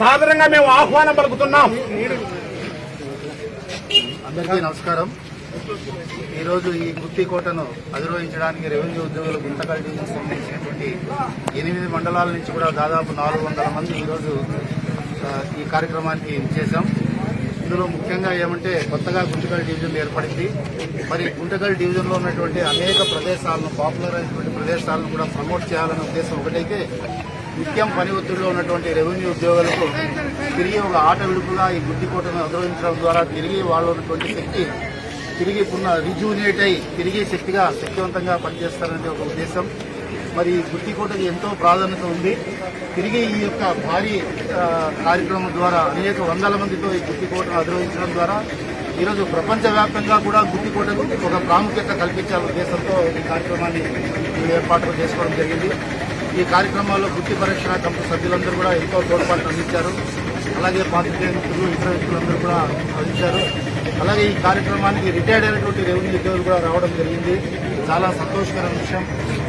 సాధారణంగా మేము ఆహ్వానం పలుకుతున్నాం. అందరికీ నమస్కారం. ఈరోజు ఈ గుత్తి కోటను అధిరోహించడానికి రెవెన్యూ ఉద్యోగులు గుంతకల్ డివిజన్ సంబంధించినటువంటి ఎనిమిది మండలాల నుంచి కూడా దాదాపు నాలుగు వందల మంది ఈరోజు ఈ కార్యక్రమానికి చేశాం. ఇందులో ముఖ్యంగా ఏమంటే కొత్తగా గుంటకల్ డివిజన్ ఏర్పడింది. మరి గుంటకల్ డివిజన్లో ఉన్నటువంటి అనేక ప్రదేశాలను పాపులర్ అయినటువంటి ప్రదేశాలను కూడా ప్రమోట్ చేయాలనే ఉద్దేశం ఒకటైతే నిత్యం పని ఒత్తిడిలో ఉన్నటువంటి రెవెన్యూ ఉద్యోగులకు తిరిగి ఒక ఆట విడుపుగా ఈ గుడ్డికోటను అధిరోహించడం ద్వారా తిరిగి వాళ్ళు ఉన్నటువంటి శక్తి తిరిగి పునః రిజ్యూనేట్ అయి తిరిగి శక్తిగా శక్తివంతంగా పనిచేస్తారనే ఒక ఉద్దేశం. మరి ఈ గుత్తికోటకి ఎంతో ప్రాధాన్యత ఉంది. తిరిగి ఈ యొక్క భారీ కార్యక్రమం ద్వారా అనేక వందల మందితో ఈ గుత్తికోటను అధిరోహించడం ద్వారా ఈరోజు ప్రపంచవ్యాప్తంగా కూడా గుత్తికోటకు ఒక ప్రాముఖ్యత కల్పించాలనే ఉద్దేశంతో ఈ కార్యక్రమాన్ని ఏర్పాట్లు చేసుకోవడం జరిగింది. ఈ కార్యక్రమాల్లో గుత్తి పరీక్షణ కమిటీ సభ్యులందరూ కూడా ఎంతో తోడ్పాటు అందించారు. అలాగే పాత్రికేయ మిత్రులు ఇతర వ్యక్తులందరూ కూడా అందించారు. అలాగే ఈ కార్యక్రమానికి రిటైర్డ్ అయినటువంటి రెవెన్యూ ఉద్యోగులు కూడా రావడం జరిగింది. చాలా సంతోషకరమైన విషయం.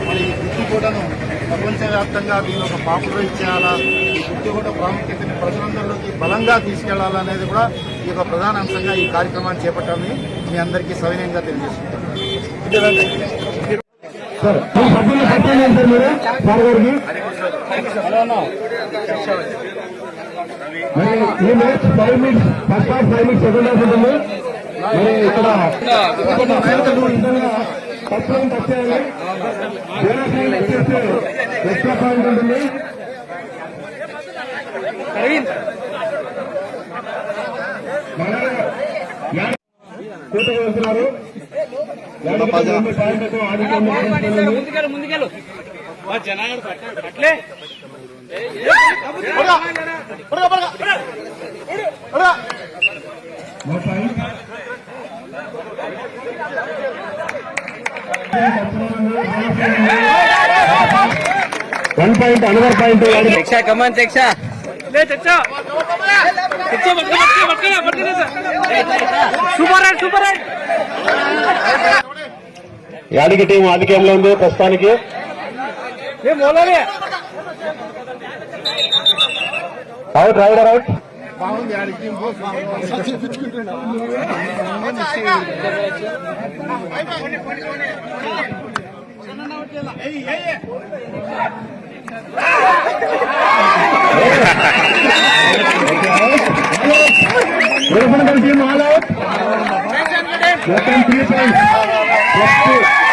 మరి ఈ గుత్తికోటను ప్రపంచవ్యాప్తంగా దీని ఒక పాపులరైజ్ చేయాలా ఈ గుత్తికోట ప్రాముఖ్యతని ప్రజలందరిలోకి బలంగా తీసుకెళ్ళాలా అనేది కూడా ఈ యొక్క ప్రధాన అంశంగా ఈ కార్యక్రమాన్ని చేపట్టాలని మీ అందరికీ సవినయంగా తెలియజేస్తున్నాను. సార్. మీ సభ్యులు సత్యం సార్ మీరు sir five minutes first half five minutes second half ఉంటుంది. మరి ఇక్కడ కొన్ని నాయకులు ఇంతగా ఫస్ట్ వచ్చేస్తే ఎక్స్ట్రా పాయింట్ ఉంటుంది. వెళ్తున్నారు ముందుకెళ్ళు జనాలు point. One point another point శిక్ష కమాన్ శిక్ష సూపర్ సూపర్ యాడికి టీం ఆధిక్యంలో ఉంది ప్రస్తుతానికి? Out raider out. Team all out three points plus two